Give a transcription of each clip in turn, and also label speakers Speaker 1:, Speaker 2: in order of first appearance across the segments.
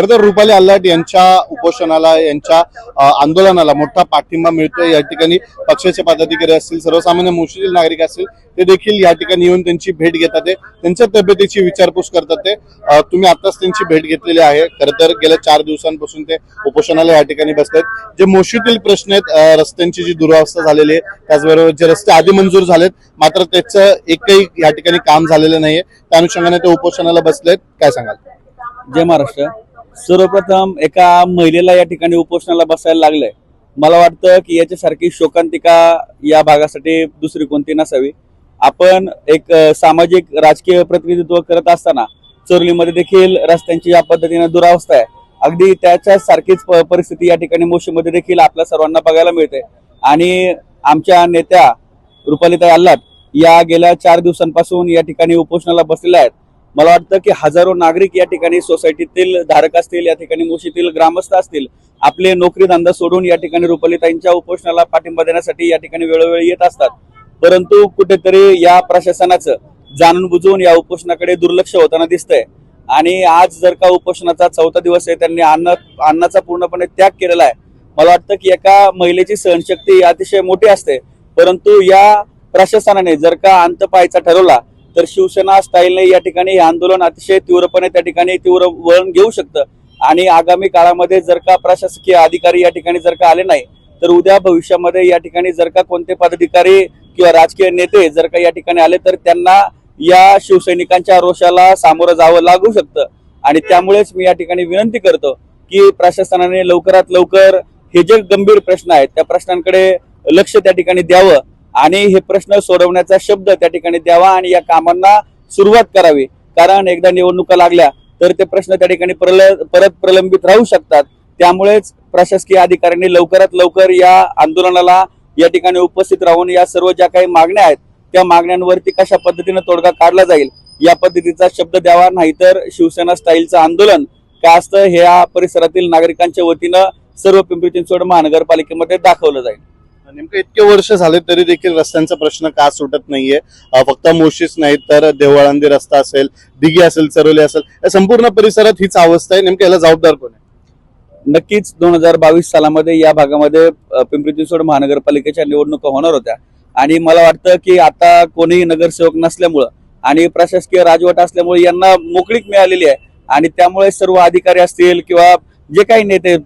Speaker 1: खरं तर रुपाली आल्लाट यांच्या उपोषणाला यांच्या आंदोलनाला मोठा पाठिंबा मिळतोय या ठिकाणी. पक्षाचे पदाधिकारी असतील सर्वसामान्य मुस्लिम नागरिक असतील ते देखील या ठिकाणी येऊन त्यांची भेट घेतात ते. त्यांच्या तब्येतीची विचारपूस करतात ते. तुम्ही आताच त्यांची भेट घेतलेली आहे. खरं तर गेल्या चार दिवसांपासून ते उपोषणाला या ठिकाणी बसतात जे मोशीतील प्रश्न आहेत रस्त्यांची जी दुरावस्था झालेली आहे त्याचबरोबर जे रस्ते आधी मंजूर झालेत मात्र त्याचं एकही या ठिकाणी काम झालेलं नाहीये. त्या अनुषंगाने ते उपोषणाला बसलेत. काय सांगाल?
Speaker 2: जय महाराष्ट्र. सर्वप्रथम एका महिलेला या ठिकाणी उपोषणाला बसायला लागलंय. मला वाटतं की याच्यासारखी शोकांतिका या भागासाठी दुसरी कोणती नसावी. आपण एक सामाजिक राजकीय प्रतिनिधित्व करत असताना चोरलीमध्ये देखील रस्त्यांची या पद्धतीने दुरावस्था आहे. अगदी त्याच्या सारखीच प- परिस्थिती या ठिकाणी मोशीमध्ये देखील आपल्या सर्वांना बघायला मिळते. आणि आमच्या नेत्या रुपालीताई आल्लाट या गेल्या चार दिवसांपासून या ठिकाणी उपोषणाला बसलेल्या आहेत. मला वाटतं की हजारो नागरिक या ठिकाणी सोसायटीतील धारक असतील या ठिकाणी मुशीतील ग्रामस्थ असतील आपले नोकरी धंदा सोडून या ठिकाणी रुपालीताईंच्या उपोषणाला पाठिंबा देण्यासाठी या ठिकाणी वेळोवेळी येत असतात. परंतु कुठेतरी या प्रशासनाचं जाणून बुजून या उपोषणाकडे दुर्लक्ष होताना दिसतंय. आणि आज जर का उपोषणाचा चौथा दिवस आहे त्यांनी अन्न अन्नाचा पूर्णपणे त्याग केलेला आहे. मला वाटतं की एका महिलेची सहनशक्ती अतिशय मोठी असते. परंतु या प्रशासनाने जर का अंत पाहायचा ठरवला तर शिवसेना स्टाईलने या ठिकाणी हे आंदोलन अतिशय तीव्रपणे त्या ठिकाणी तीव्र वळण घेऊ शकतं. आणि आगामी काळामध्ये जर का प्रशासकीय अधिकारी या ठिकाणी जर का आले नाही तर उद्या भविष्यामध्ये या ठिकाणी जर का कोणते पदाधिकारी किंवा राजकीय नेते जर का या ठिकाणी आले तर त्यांना या शिवसैनिकांच्या रोषाला सामोरं जावं लागू शकतं. आणि त्यामुळेच मी या ठिकाणी विनंती करतो की प्रशासनाने लवकरात लवकर हे जे गंभीर प्रश्न आहेत त्या प्रश्नांकडे लक्ष त्या ठिकाणी द्यावं. आणि हे प्रश्न सोडवण्याचा शब्द त्या ठिकाणी द्यावा आणि या कामांना सुरुवात करावी. कारण एकदा निवडणुका लागल्या तर ते प्रश्न त्या ठिकाणी प्रल परत प्रलंबित राहू शकतात. त्यामुळेच प्रशासकीय अधिकाऱ्यांनी लवकरात लवकर या आंदोलनाला या ठिकाणी उपस्थित राहून या सर्व ज्या काही मागण्या आहेत त्या मागण्यांवरती कशा पद्धतीने तोडगा काढला जाईल या पद्धतीचा शब्द द्यावा नाहीतर शिवसेना स्टाईलचं आंदोलन काय असतं हे या परिसरातील नागरिकांच्या वतीनं सर्व पिंपरी चिंचवड महानगरपालिकेमध्ये दाखवलं जाईल.
Speaker 1: नेमकं इतके वर्ष झाले तरी देखील रस्त्यांचा प्रश्न का सुटत नाहीये? फक्त मोशीच नाही तर देवळांदी रस्ता असेल दिघी असेल चरोली असेल या संपूर्ण परिसरात हीच अवस्था आहे. नेमकं याला जबाबदार कोण आहे?
Speaker 2: नक्कीच दोन हजार बावीस सालामध्ये या भागामध्ये पिंपरी चिंचवड महानगरपालिकेच्या निवडणुका होणार होत्या. आणि मला वाटतं की आता कोणीही नगरसेवक नसल्यामुळं आणि प्रशासकीय राजवट असल्यामुळे यांना मोकळीक मिळालेली आहे. आणि त्यामुळे सर्व अधिकारी असतील किंवा जे काही नेते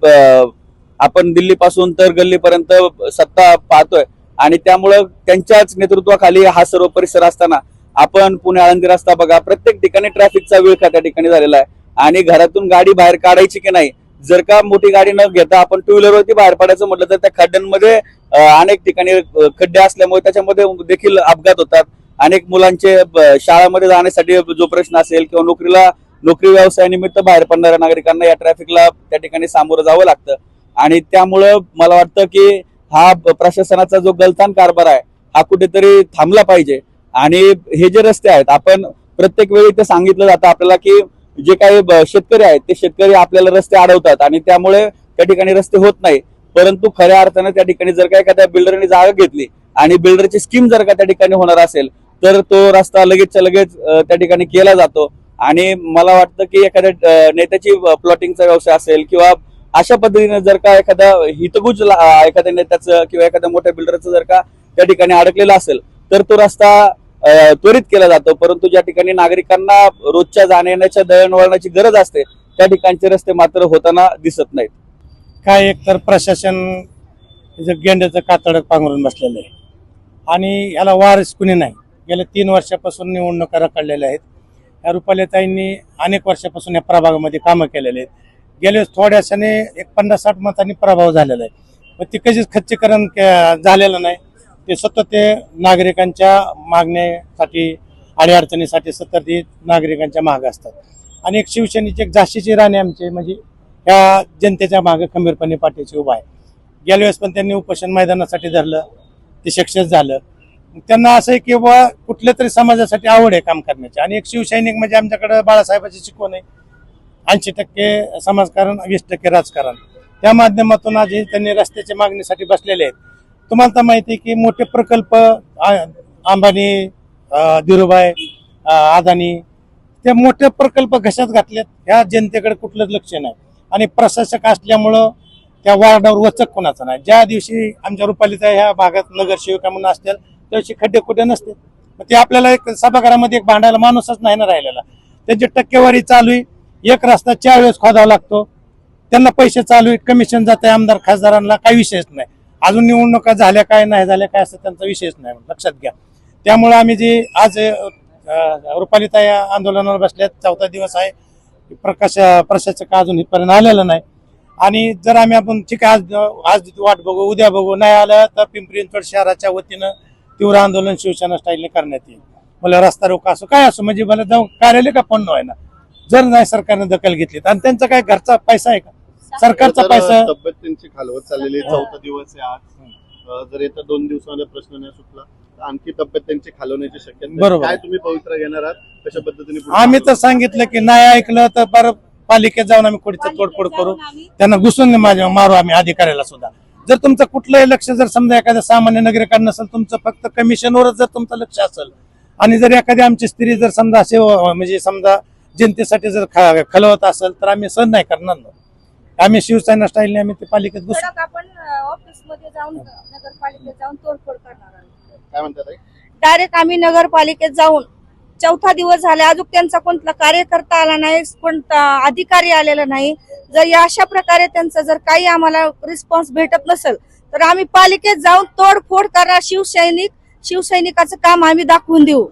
Speaker 2: आपण दिल्लीपासून तर गल्लीपर्यंत सत्ता पाहतोय. आणि त्यामुळं त्यांच्याच नेतृत्वाखाली हा सर्व परिसर असताना आपण पुणे आळंदी रस्ता बघा प्रत्येक ठिकाणी ट्रॅफिकचा विळखा त्या ठिकाणी झालेला आहे. आणि घरातून गाडी बाहेर काढायची की नाही जर का मोठी गाडी न घेता आपण टू व्हीलरवरती बाहेर पडायचं म्हटलं तर त्या खड्ड्यांमध्ये अनेक ठिकाणी खड्डे असल्यामुळे त्याच्यामध्ये देखील अपघात होतात. अनेक मुलांचे शाळामध्ये जाण्यासाठी जो प्रश्न असेल किंवा नोकरीला नोकरी व्यवसायानिमित्त बाहेर पडणाऱ्या नागरिकांना या ट्रॅफिकला त्या ठिकाणी सामोरं जावं लागतं. आणि त्यामुळं मला वाटतं की हा प्रशासनाचा जो गलतान कारभार आहे हा कुठेतरी थांबला पाहिजे. आणि हे जे रस्ते आहेत आपण प्रत्येक वेळी ते सांगितलं जातं आपल्याला की जे काही शेतकरी आहेत ते शेतकरी आपल्याला रस्ते अडवतात आणि त्यामुळे त्या ठिकाणी रस्ते होत नाही. परंतु खऱ्या अर्थाने त्या ठिकाणी जर का एखाद्या बिल्डरने जागा घेतली आणि बिल्डरची स्कीम जर का त्या ठिकाणी होणार असेल तर तो रस्ता लगेचच्या लगेच त्या ठिकाणी केला जातो. आणि मला वाटतं की एखाद्या नेत्याची प्लॉटिंगचा व्यवसाय असेल किंवा अशा पद्धतीने जर का एखाद्या हितगुज एखाद्या नेत्याचं किंवा एखाद्या मोठ्या बिल्डरचं जर का त्या ठिकाणी अडकलेला असेल तर तो रस्ता त्वरित केला जातो. परंतु ज्या ठिकाणी नागरिकांना रोजच्या जाण्यायेण्याच्या दळणवळणाची गरज असते त्या ठिकाणचे रस्ते मात्र होताना दिसत नाहीत.
Speaker 3: काय एक तर प्रशासन गेंड्याचं कातड पांघरून बसलेलं आहे. आणि ह्याला वारस कुणी नाही. गेल्या तीन वर्षापासून निवडणुका रखडलेल्या आहेत. या रुपालेताईंनी अनेक वर्षापासून या प्रभागामध्ये कामं केलेले आहेत. गेल्या वेळेस थोड्याशाने एक पन्नास साठ मतांनी प्रभाव झालेला आहे. पण ते कधीच खच्चीकरण झालेलं नाही. ते सतत ते नागरिकांच्या मागण्यासाठी अडीअडचणीसाठी सतत ते नागरिकांच्या मागे असतात. आणि एक शिवसेनेची एक झाशीची राणी आमची म्हणजे ह्या जनतेच्या मागे खंबीरपणे पाठीशी उभा आहे. गेल्या वेळेस पण त्यांनी उपोषण मैदानासाठी धरलं. ते सक्सेस झालं. त्यांना असं आहे की बाबा कुठल्या तरी समाजासाठी आवड आहे काम करण्याची. आणि एक शिवसैनिक म्हणजे आमच्याकडे बाळासाहेबाची शिकवण आहे. ऐंशी टक्के समाजकारण वीस टक्के राजकारण. त्या माध्यमातून आजही त्यांनी रस्त्याच्या मागणीसाठी बसलेले आहेत. तुम्हाला तर माहिती आहे की मोठे प्रकल्प अंबानी धीरूभाई अदानी ते मोठे प्रकल्प घशात घातलेत. ह्या जनतेकडे कुठलंच लक्ष नाही. आणि प्रशासक असल्यामुळं त्या वार्डावर वचक कोणाचा नाही. ज्या दिवशी आमच्या रुपालीचा ह्या भागात नगरसेविका म्हणून असतील त्या दिवशी खड्डे कुठे नसते मग ते आपल्याला एक सभागृहामध्ये एक भांडायला माणूसच नाही ना राहिलेला. त्यांची टक्केवारी चालू आहे. एक रस्ता चार वेळेस खोदावा लागतो. त्यांना पैसे चालू आहे कमिशन जाते आमदार खासदारांना काही विषयच नाही. अजून निवडणुका झाल्या काय नाही झाल्या काय असं त्यांचा विषयच नाही लक्षात घ्या. त्यामुळे आम्ही जे आज रुपालिता या आंदोलनावर बसल्यात चौथा दिवस आहे. प्रकाश प्रशासक अजून इथपर्यंत आलेला नाही. आणि जर आम्ही आपण ठीक आहे आज आज वाट बघू उद्या बघू नाही आलं तर पिंपरी चिंचवड शहराच्या वतीनं तीव्र आंदोलन शिवसेना स्टाईलने करण्यात येईल. मला रस्ता रोका असो काय असो म्हणजे मला जाऊन कार्यालय का पण आहे ना जर नाही सरकारने दखल घेतली तर आणि त्यांचा काय घरचा पैसा आहे का सरकारचा पैसा
Speaker 1: तब्येत त्यांची खालवत चाललेली. चौथा दिवस आहे आज जर येत्या दोन दिवसामध्ये प्रश्न नाही सुटला आणखी तब्येत त्यांची खालवण्याची शक्यता आहे.
Speaker 3: बरोबर.
Speaker 1: काय तुम्ही पवित्र घेणार आहात कशा पद्धतीने
Speaker 3: आम्ही तर सांगितलं की नाही ऐकलं तर बरं पालिकेत जाऊन आम्ही खोडीचं तोडफोड करू त्यांना घुसून माझ्या मारू आम्ही अधिकाऱ्याला सुद्धा जर तुमचं कुठलंही लक्ष जर समजा एखाद्या सामान्य नागरिकांना नसेल तुमचं फक्त कमिशनवरच जर तुमचं लक्ष असेल आणि जर एखादी आमची स्त्री जर समजा असे म्हणजे समजा जनतेसाठी जर खलवत असेल तर आम्ही सहन नाही करणार ना. आम्ही शिवसेना स्टाईलने आम्ही ते पालिकेत घुसू
Speaker 4: कडक आपण ऑफिसमध्ये जाऊन नगरपालिकेत जाऊन तोडफोड करणार
Speaker 1: काय म्हणतात?
Speaker 4: डायरेक्ट आम्ही नगरपालिकेत जाऊन चौथा दिवस झाला अजून त्यांचा कोणता कार्यकर्ता आला नाही कोणता अधिकारी आलेला नाही. जर या अशा प्रकारे त्यांचा जर काही आम्हाला रिस्पॉन्स भेटत नसेल तर आम्ही पालिकेत जाऊन तोडफोड करणार शिवसैनिक शिवसैनिकाचं काम आम्ही दाखवून देऊ.